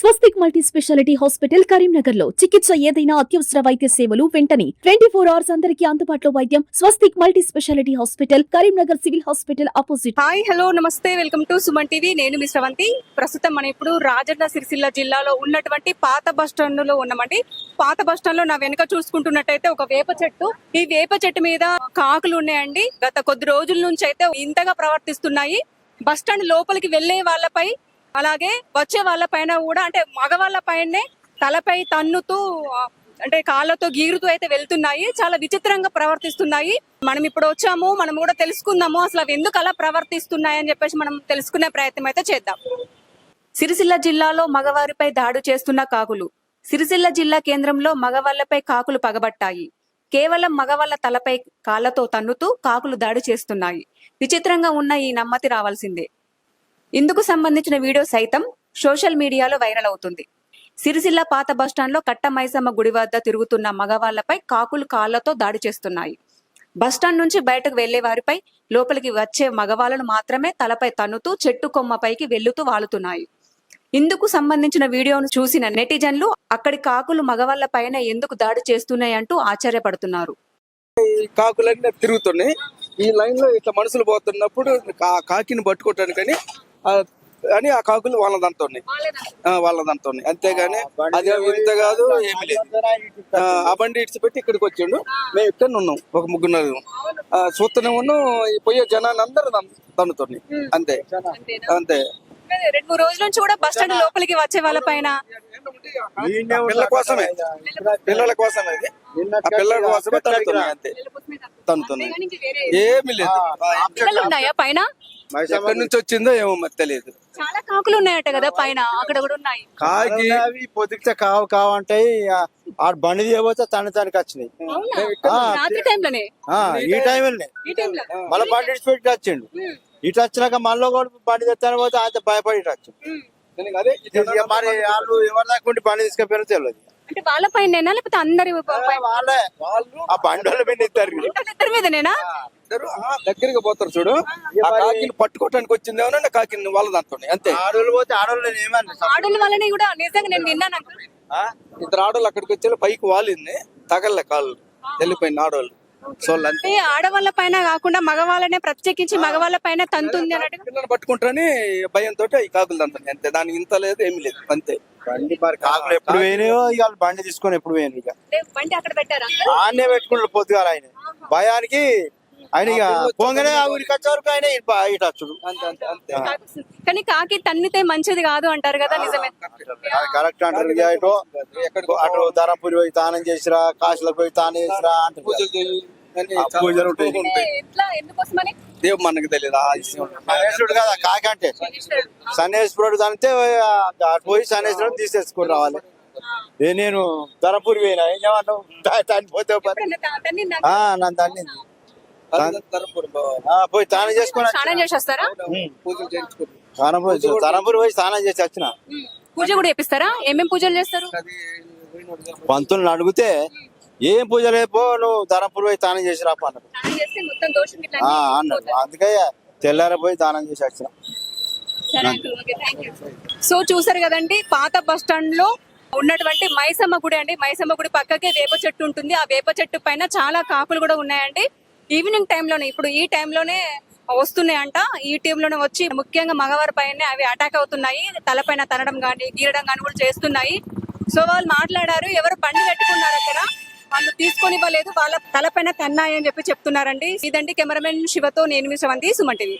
స్వస్తిక్ multi speciality hospital కరీంనగర్లో చికిత్స ఏదైనా అత్యవసర వైద్య సేవలు వెంటనే ట్వంటీ ఫోర్ అవర్స్ అందరికీ అందుబాటులో వైద్యం Swastik multi speciality hospital Karimnagar civil hospital opposite. Hi hello నమస్తే వెల్కమ్ టు సుమన్ టీవీ. నేను మీ శ్రవంతి ప్రస్తుతం మనం ఇప్పుడు రాజన్న సిరిసిల్ల జిల్లాలో ఉన్నటువంటి పాత బస్ స్టాండ్లో ఉన్నామండి. పాత బస్ స్టాండ్లో నా వెనుక చూసుకుంటున్నట్టయితే ఒక వేప చెట్టు. ఈ వేప చెట్టు మీద కాకులు ఉన్నాయండి. గత కొద్ది రోజుల నుంచి అయితే ఇంతగా ప్రవర్తిస్తున్నాయి. బస్ స్టాండ్ లోపలికి వెళ్ళే వాళ్ళపై అలాగే వచ్చే వాళ్ళ పైన కూడా అంటే మగవాళ్ళ పైనే తలపై తన్నుతూ అంటే కాళ్ళతో గీరుతూ అయితే వెళ్తున్నాయి. చాలా విచిత్రంగా ప్రవర్తిస్తున్నాయి. మనం ఇప్పుడు వచ్చాము మనం కూడా తెలుసుకుందాము అసలు అవి ఎందుకు అలా ప్రవర్తిస్తున్నాయి అని చెప్పేసి మనం తెలుసుకునే ప్రయత్నం అయితే చేద్దాం. సిరిసిల్ల జిల్లాలో మగవారిపై దాడి చేస్తున్న కాకులు. సిరిసిల్ల జిల్లా కేంద్రంలో మగవాళ్ళపై కాకులు పగబట్టాయి. కేవలం మగవాళ్ళ తలపై కాళ్ళతో తన్నుతూ కాకులు దాడి చేస్తున్నాయి. విచిత్రంగా ఉన్న ఈ నమ్మతి రావాల్సిందే. ఇందుకు సంబంధించిన వీడియో సైతం సోషల్ మీడియాలో వైరల్ అవుతుంది. సిరిసిల్ల పాత బస్టాండ్లో కట్ట మైసమ్మ గుడి వద్ద తిరుగుతున్న మగవాళ్ళపై కాకులు కాళ్ళతో దాడి చేస్తున్నాయి. బస్టాండ్ నుంచి బయటకు వెళ్ళే వారిపై లోపలికి వచ్చే మగవాళ్ళను మాత్రమే తలపై తన్నుతూ చెట్టు కొమ్మపైకి వెళ్ళుతూ వాలుతున్నాయి ఇందుకు సంబంధించిన వీడియోను చూసిన నెటిజన్లు అక్కడి కాకులు మగవాళ్ళ పైన ఎందుకు దాడి చేస్తున్నాయి అంటూ ఆశ్చర్యపడుతున్నారు. కాకులన్నీ తిరుగుతున్నాయి. ఈ లైన్లో ఇట్లా మనుషులు పోతున్నప్పుడు కాకిని పట్టుకోవటానికని అని ఆ కాకులు వాళ్ళ దాంతో వాళ్ళ దాంతో అంతేగాని అది ఇంత కాదు ఏమి లేదు. ఆ, బండి ఇడిచిపెట్టి ఇక్కడికి వచ్చిండు. మేము ఇక్కడ ఉన్నాం ఒక ముగ్గురు చూస్తూనే ఉన్నాం ఈ పోయే జనాన్ని అందరూ తన్నుతున్నాయి అంతే. అంతే. రెండు మూడు రోజుల నుంచి కూడా బస్టాండ్ లోపలికి వచ్చే వాళ్ళ పైన. పిల్లల కోసమే. పిల్లల కోసమే పిల్లల కోసమే తన్నుతున్నాయి అంతే. తన్నుతున్నాయి ఏమి లేదు. ఆ, పిల్లలు ఉన్నాయా పైన? ఎక్కడి నుంచి వచ్చిందో ఏమో మరి తెలియదు. చాలా కాకులు ఉన్నాయట కదా పైన అక్కడ కూడా ఉన్నాయి. కాకి. అవి పొద్దుకితే కావు కావు అంటే ఆ బండి తీయబోతే తన తనకి వచ్చినాయి. అవునా? ఆ, రాత్రి టైంలోనే? ఆ, ఈ టైంలోనే. ఈ టైంలో? మళ్ళీ బండి పెట్టి వచ్చిండు. ఇటు వచ్చినాక మళ్ళీ కూడా బండి తెస్తాను పోతే ఆయన భయపడి ఇటు వచ్చిండు. ఇక మరి వాళ్ళు ఎవరి దాకా ఉండి బండి తీసుకెళ్ళారో తెలియదు. అంటే వాళ్ళ పైన లేకపోతే అందరి పైన? వాళ్ళే వాళ్ళు ఆ బండి వాళ్ళ మీద ఇద్దరు ఇద్దరి మీదనేనా? ఇద్దరు దగ్గరికి పోతారు చూడు. ఆ కాకిని పట్టుకోవటానికి వచ్చింది ఏమన్నా కాకిని వాళ్ళ దాంతో అంతే. ఆడోళ్ళు పోతే ఆడోళ్ళు ఏమన్నా ఆడోళ్ళ వల్లనే కూడా నిజంగా నేను విన్నాను. ఇద్దరు ఆడోళ్ళు అక్కడికి వచ్చి పైకి వాలింది తగలే కాళ్ళు వెళ్ళిపోయింది ఆడోళ్ళు. సో అంటే ఆడవాళ్ళ పైన కాకుండా మగవాళ్ళనే ప్రత్యేకించి మగవాళ్ళ పైన తంతుంది అన్నట్టు పిల్లలు పట్టుకుంటారని భయంతో ఈ కాకులు దంతాయి అంతే. దానికి ఇంత లేదు ఏమి లేదు అంతే. బండి మరి కాకులు ఎప్పుడు పోయినాయో ఇక వాళ్ళు బండి తీసుకొని ఎప్పుడు పోయినారు ఇక. బండి అక్కడ పెట్టారా? అంకుల్? ఆడనే పెట్టుకుంటారు పొద్దుగాల ఆయన. భయానికి ఆయన ఇక పోగానే ఆ ఊరికి వచ్చే వరకు ఆయన ఇటు వచ్చుడు. కానీ కాకి తన్నితే మంచిది కాదు అంటారు కదా నిజమే. కరెక్ట్ అంటారు ఇక ఇటు. అటు ధరంపూరి పోయి తానం చేసిరా కాశీలకు పోయి తానం చేసిరా అంటారు పూజలు పూజలు ఉంటాయి. అంటే ఎట్లా? ఎందుకోసమని? దేవు మనకు తెలియదు. ఆ విషయం సన్నేశ్వరుడు కదా కాకి అంటే. సన్నేశ్వరుడు తంతే అటు పోయి సన్నేశ్వరుడు తీసేసుకుని రావాలి. ఏ నేను ధరపూరి పోయినా ఏం చేయమన్నావు తనిపోతే ఎప్పుడైనా తా- తన్నిందా? ఆ నన్ను తన్నింది. పోయి తానం చేసుకుని స్నానం చేసి వస్తారా పూజలు చేయించుకుంటారు తానం పోయి ధరంపూరి పోయి స్నానం చేసి వచ్చిన. పూజ కూడా చేపిస్తారా? ఏమేం పూజలు చేస్తారు? పంతులను అడిగితే ఏం పూజ లేపో నువ్వు ధరంపూరి పోయి తానం చేసి రాప అన్నారు స్నానం చేస్తే మొత్తం దోషం ఇట్లా ఆ, అన్ని అన్నాడు అందుకే తెల్లారపోయి దానం చేసి వచ్చిన. సో చూసారు కదండి పాత బస్ స్టాండ్లో ఉన్నటువంటి మైసమ్మ గుడి అండి. మైసమ్మ గుడి పక్కకే వేప చెట్టు ఉంటుంది. ఆ వేప చెట్టు పైన చాలా కాకులు కూడా ఉన్నాయండి. ఈవినింగ్ టైంలోనే ఇప్పుడు ఈ టైంలోనే వస్తున్నాయంట. ఈ టైంలోనే వచ్చి ముఖ్యంగా మగవారి పైన అవి అటాక్ అవుతున్నాయి. తలపైన తనడం కానీ గీరడం కానీ కూడా చేస్తున్నాయి. సో వాళ్ళు మాట్లాడారు ఎవరు బండి పెట్టుకున్నారు అక్కడ? వాళ్ళు తీసుకొని ఇవ్వలేదు వాళ్ళ తలపైన తన్నాయని చెప్పి చెప్తున్నారండి. ఇదండి కెమెరామెన్ శివతో నేను మీ సుమంటిది సుమన్ టీవీ.